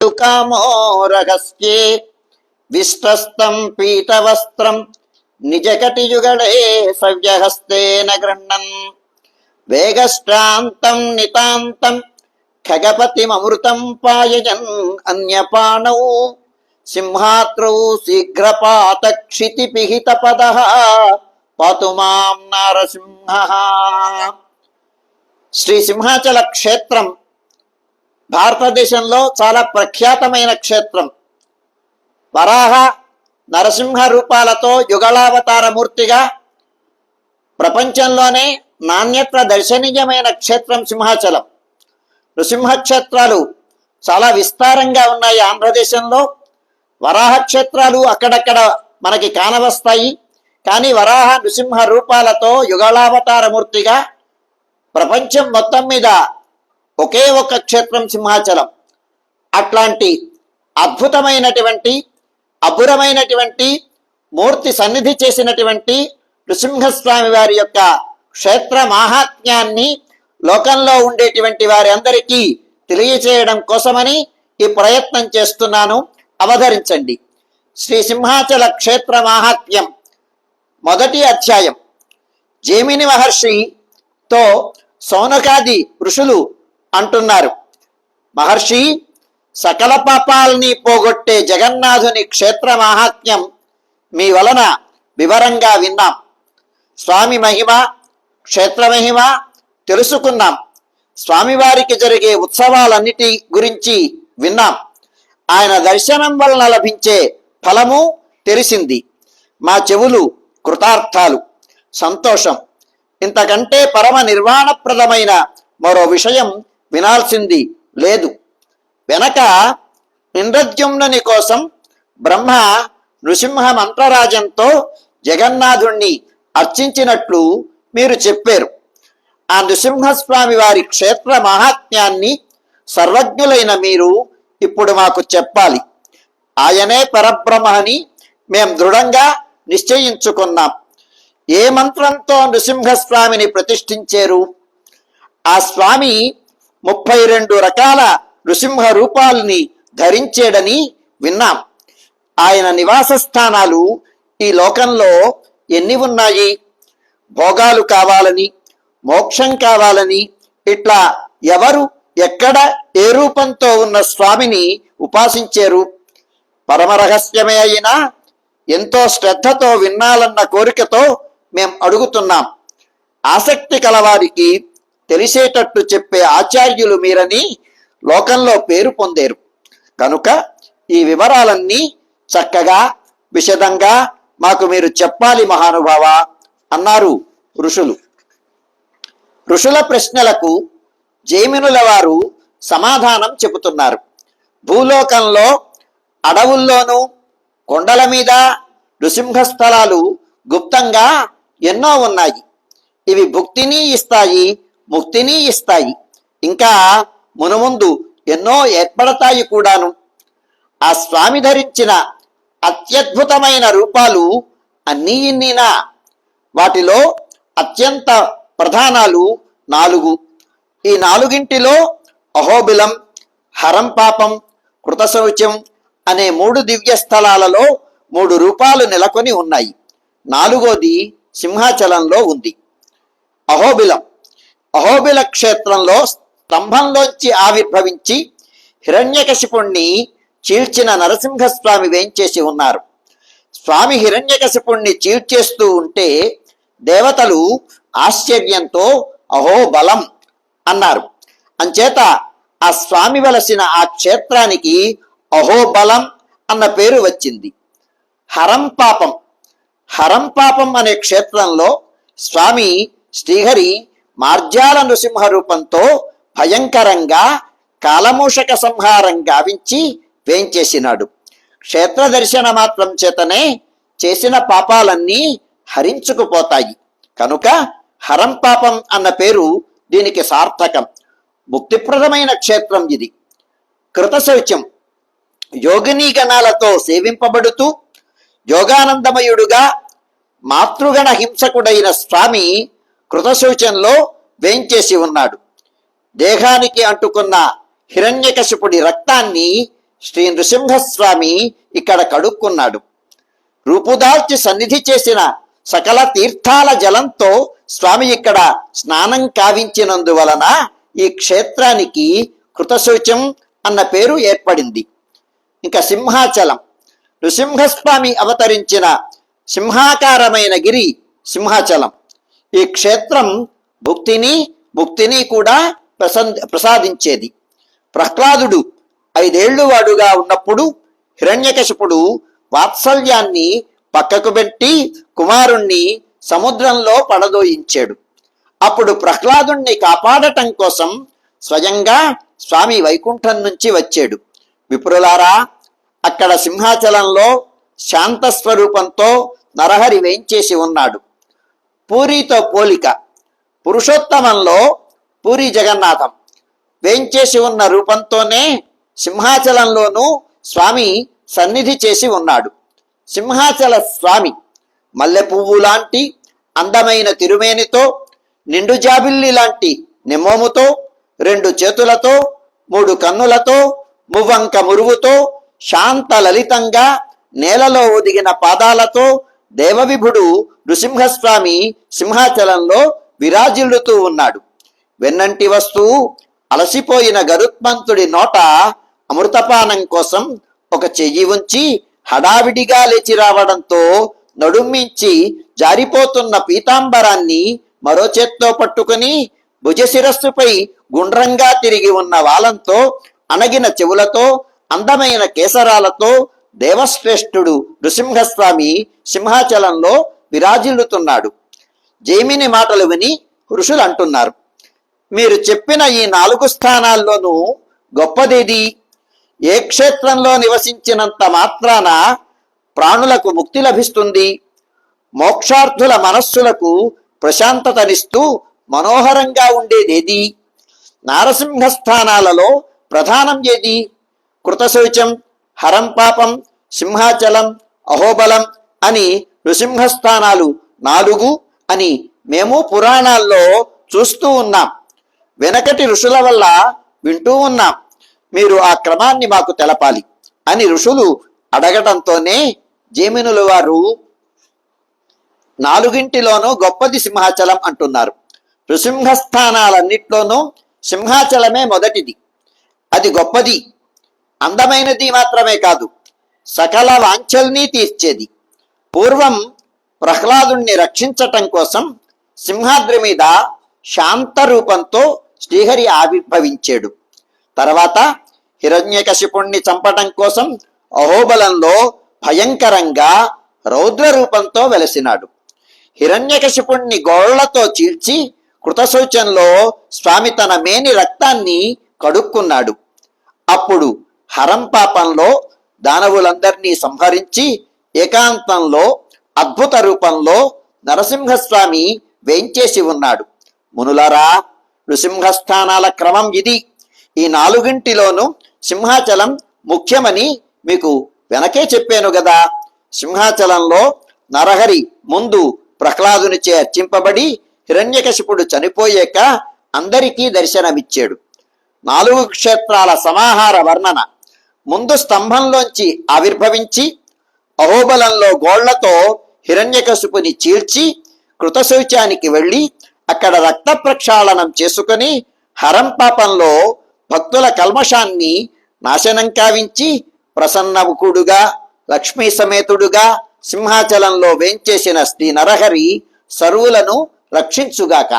కామో రహస్యే విశ్వస్తం పీతవస్త్రం నిజకటియుగళే సవ్యహస్తేన గృహ్ణన్ వేగశ్రాంతం నితాంతం ఖగపతిమృతం పాయయన్ అన్యపాణౌ సింహాత్రౌ శీఘ్రపాత క్షితిపిహిత పద పాతు మాం నారసింహ. శ్రీ సింహాచల క్షేత్రం భారతదేశంలో చాలా ప్రఖ్యాతమైన క్షేత్రం. వరాహ నరసింహ రూపాలతో యుగళావతారమూర్తిగా ప్రపంచంలోనే నాణ్యత దర్శనీయమైన క్షేత్రం సింహాచలం. నృసింహ క్షేత్రాలు చాలా విస్తారంగా ఉన్నాయి ఆంధ్రదేశంలో. వరాహ క్షేత్రాలు అక్కడక్కడ మనకి కానవస్తాయి. కానీ వరాహ నృసింహ రూపాలతో యుగళావతారమూర్తిగా ప్రపంచం మొత్తం మీద ఒకే ఒక క్షేత్రం సింహాచలం. అట్లాంటి అద్భుతమైనటువంటి అపురమైనటువంటి మూర్తి సన్నిధి చేసినటువంటి నృసింహస్వామి వారి యొక్క క్షేత్ర మాహాత్మ్యాన్ని లోకంలో ఉండేటువంటి వారి అందరికీ తెలియచేయడం కోసమని ఈ ప్రయత్నం చేస్తున్నాను. అవధరించండి. శ్రీ సింహాచల క్షేత్ర మాహాత్మ్యం మొదటి అధ్యాయం. జేమిని మహర్షితో సౌనకాది ఋషులు అంటున్నారు. మహర్షి సకల పాపాలని పోగొట్టే జగన్నాథుని క్షేత్ర మాహాత్మ్యం మీ వలన వివరంగా విన్నాం. స్వామి మహిమ క్షేత్ర మహిమ తెలుసుకున్నాం. స్వామివారికి జరిగే ఉత్సవాలన్నిటి గురించి విన్నాం. ఆయన దర్శనం వలన లభించే ఫలము తెలిసింది. మా చెవులు కృతార్థాలు. సంతోషం. ఇంతకంటే పరమ నిర్వాణప్రదమైన మరో విషయం వినాల్సింది లేదు. వెనక ఇంద్రద్యుమ్నుని కోసం బ్రహ్మ నృసింహ మంత్రరాజంతో జగన్నాథుణ్ణి అర్చించినట్లు మీరు చెప్పారు. ఆ నృసింహస్వామి వారి క్షేత్ర మహాత్మ్యాన్ని సర్వజ్ఞులైన మీరు ఇప్పుడు మాకు చెప్పాలి. ఆయనే పరబ్రహ్మ అని మేం దృఢంగా నిశ్చయించుకున్నాం. ఏ మంత్రంతో నృసింహస్వామిని ప్రతిష్ఠించారు? ఆ స్వామి ముప్పై రెండు రకాల నృసింహ రూపాలని ధరించేడని విన్నాం. ఆయన నివాస స్థానాలు ఈ లోకంలో ఎన్ని ఉన్నాయి? భోగాలు కావాలని మోక్షం కావాలని ఇట్లా ఎవరు ఎక్కడ ఏ రూపంతో ఉన్న స్వామిని ఉపాసించారు? పరమరహస్యమే అయినా ఎంతో శ్రద్ధతో విన్నాలన్న కోరికతో మేం అడుగుతున్నాం. ఆసక్తి కలవారికి తెలిసేటట్టు చెప్పే ఆచార్యులు మీరని లోకంలో పేరు పొందేరు. కనుక ఈ వివరాలన్నీ చక్కగా విశదంగా మాకు మీరు చెప్పాలి మహానుభావ అన్నారు ఋషులు. ఋషుల ప్రశ్నలకు జైమినుల వారు సమాధానం చెబుతున్నారు. భూలోకంలో అడవుల్లోనూ కొండల మీద నృసింహ స్థలాలు గుప్తంగా ఎన్నో ఉన్నాయి. ఇవి భుక్తిని ఇస్తాయి ముక్తిని ఇస్తాయి. ఇంకా మునుముందు ఎన్నో ఏర్పడతాయి కూడాను. ఆ స్వామి ధరించిన అత్యద్భుతమైన రూపాలు అన్నీ ఇన్నీనా. వాటిలో అత్యంత ప్రధానాలు నాలుగు. ఈ నాలుగింటిలో అహోబిలం హరం పాపం కృతశౌచం అనే మూడు దివ్య స్థలాలలో మూడు రూపాలు నెలకొని ఉన్నాయి. నాలుగోది సింహాచలంలో ఉంది. అహోబిలం. అహోబిల క్షేత్రంలో స్తంభంలోంచి ఆవిర్భవించి హిరణ్యకశిపుణ్ణి చీల్చిన నరసింహస్వామి వేంచేసి ఉన్నారు. స్వామి హిరణ్యకశిపుణ్ణి చీల్చేస్తూ ఉంటే దేవతలు ఆశ్చర్యంతో అహో బలం అన్నారు. అంచేత ఆ స్వామి వలసిన ఆ క్షేత్రానికి అహోబలం అన్న పేరు వచ్చింది. హరం పాపం. హరం పాపం అనే క్షేత్రంలో స్వామి శ్రీహరి మార్జాల నృసింహ రూపంతో భయంకరంగా కాలమూషక సంహారం గావించి వేంచేసినాడు. క్షేత్ర దర్శన మాత్రం చేతనే చేసిన పాపాలన్నీ హరించుకుపోతాయి. కనుక హరం పాపం అన్న పేరు దీనికి సార్థకం. ముక్తిప్రదమైన క్షేత్రం ఇది. కృతశౌచ్యం. యోగినీ గణాలతో సేవింపబడుతూ యోగానందమయుడుగా మాతృగణ హింసకుడైన స్వామి కృతశౌచంలో వేంచేసి ఉన్నాడు. దేహానికి అంటుకున్న హిరణ్యకశిపుడి రక్తాన్ని శ్రీ నృసింహస్వామి ఇక్కడ కడుక్కున్నాడు. రూపుదాల్చి సన్నిధి చేసిన సకల తీర్థాల జలంతో స్వామి ఇక్కడ స్నానం కావించినందువలన ఈ క్షేత్రానికి కృతశౌచం అన్న పేరు ఏర్పడింది. ఇంకా సింహాచలం. నృసింహస్వామి అవతరించిన సింహాకారమైన గిరి సింహాచలం. ఈ క్షేత్రం భుక్తిని ముక్తిని కూడా ప్రసన్- ప్రసాదించేది. ప్రహ్లాదుడు ఐదేళ్ళు వాడుగా ఉన్నప్పుడు హిరణ్యకశపుడు వాత్సల్యాన్ని పక్కకు పెట్టి కుమారుణ్ణి సముద్రంలో పడదోయించాడు. అప్పుడు ప్రహ్లాదుణ్ణి కాపాడటం కోసం స్వయంగా స్వామి వైకుంఠం నుంచి వచ్చాడు. విప్రులారా అక్కడ సింహాచలంలో శాంత స్వరూపంతో నరహరి వేయించేసి ఉన్నాడు. పూరితో పోలిక. పురుషోత్తమంలో పూరి జగన్నాథం. వేంచేసి ఉన్న రూపంతోనే సింహాచలంలోనూ స్వామి సన్నిధి చేసి ఉన్నాడు. సింహాచల స్వామి మల్లె పువ్వు లాంటి అందమైన తిరుమేనితో నిండు జాబిల్లి లాంటి నిమ్మోముతో రెండు చేతులతో మూడు కన్నులతో మువ్వంక మురుగుతో శాంత లలితంగా నేలలో ఒదిగిన పాదాలతో దేవవిభుడు నృసింహస్వామి సింహాచలంలో విరాజిల్లుతూ ఉన్నాడు. వెన్నంటి వస్తువు అలసిపోయిన గరుత్మంతుడి నోట అమృతపానం కోసం ఒక చెయ్యి ఉంచి హడావిడిగా లేచి రావడంతో నడుమించి జారిపోతున్న పీతాంబరాన్ని మరో చేత్తో పట్టుకుని భుజశిరస్సుపై గుండ్రంగా తిరిగి ఉన్న వాలంతో అణగిన చెవులతో అందమైన కేసరాలతో దేవశ్రేష్ఠుడు నృసింహస్వామి సింహాచలంలో విరాజిల్లుతున్నాడు. జైమిని మాటలు విని ఋషులు అంటున్నారు మీరు చెప్పిన ఈ నాలుగు స్థానాల్లోనూ గొప్పదేది? ఏ క్షేత్రంలో నివసించినంత మాత్రాన ప్రాణులకు ముక్తి లభిస్తుంది? మోక్షార్థుల మనస్సులకు ప్రశాంతతనిస్తూ మనోహరంగా ఉండేదేది? నారసింహ స్థానాలలో ప్రధానం ఏది? కృతశౌచం హరం పాపం సింహాచలం అహోబలం అని నృసింహస్థానాలు నాలుగు అని మేము పురాణాల్లో చూస్తూ ఉన్నాం. వెనకటి ఋషుల వల్ల వింటూ ఉన్నాం. మీరు ఆ క్రమాన్ని మాకు తెలపాలి అని ఋషులు అడగటంతోనే జేమినుల వారు నాలుగింటిలోనూ గొప్పది సింహాచలం అంటున్నారు. నృసింహస్థానాలన్నిట్లోనూ సింహాచలమే మొదటిది. అది గొప్పది. అందమైనది మాత్రమే కాదు సకల వాంఛల్ని తీర్చేది. పూర్వం ప్రహ్లాదుణ్ణి రక్షించటం కోసం సింహాద్రి మీద శాంత రూపంతో శ్రీహరి ఆవిర్భవించాడు. తర్వాత హిరణ్యకశిపుణ్ణి చంపటం కోసం అహోబలంలో భయంకరంగా రౌద్ర రూపంతో వెలసినాడు. హిరణ్యకశిపుణ్ణి గోళ్ళతో చీల్చి కృతశౌచంలో స్వామి తన మేని రక్తాన్ని కడుక్కున్నాడు. అప్పుడు హరం పాపంలో దానవులందరినీ సంహరించి ఏకాంతంలో అద్భుత రూపంలో నరసింహస్వామి వేంచేసి ఉన్నాడు. మునులరా నృసింహస్థానాల క్రమం ఇది. ఈ నాలుగింటిలోనూ సింహాచలం ముఖ్యమని మీకు వెనకే చెప్పాను గదా. సింహాచలంలో నరహరి ముందు ప్రహ్లాదునిచే అర్చింపబడి హిరణ్యకశిపుడు చనిపోయాక అందరికీ దర్శనమిచ్చాడు. నాలుగు క్షేత్రాల సమాహార వర్ణన. ముందు స్తంభంలోంచి ఆవిర్భవించి అహోబలంలో గోళ్ళతో హిరణ్యకశుపుని చీల్చి కృతశౌచానికి వెళ్ళి అక్కడ రక్త ప్రక్షాళనం చేసుకుని హరం పాపంలో భక్తుల కల్మషాన్ని నాశనం కావించి ప్రసన్నముఖుడుగా లక్ష్మీ సమేతుడుగా సింహాచలంలో వేంచేసిన శ్రీ నరహరి సరువులను రక్షించుగాక.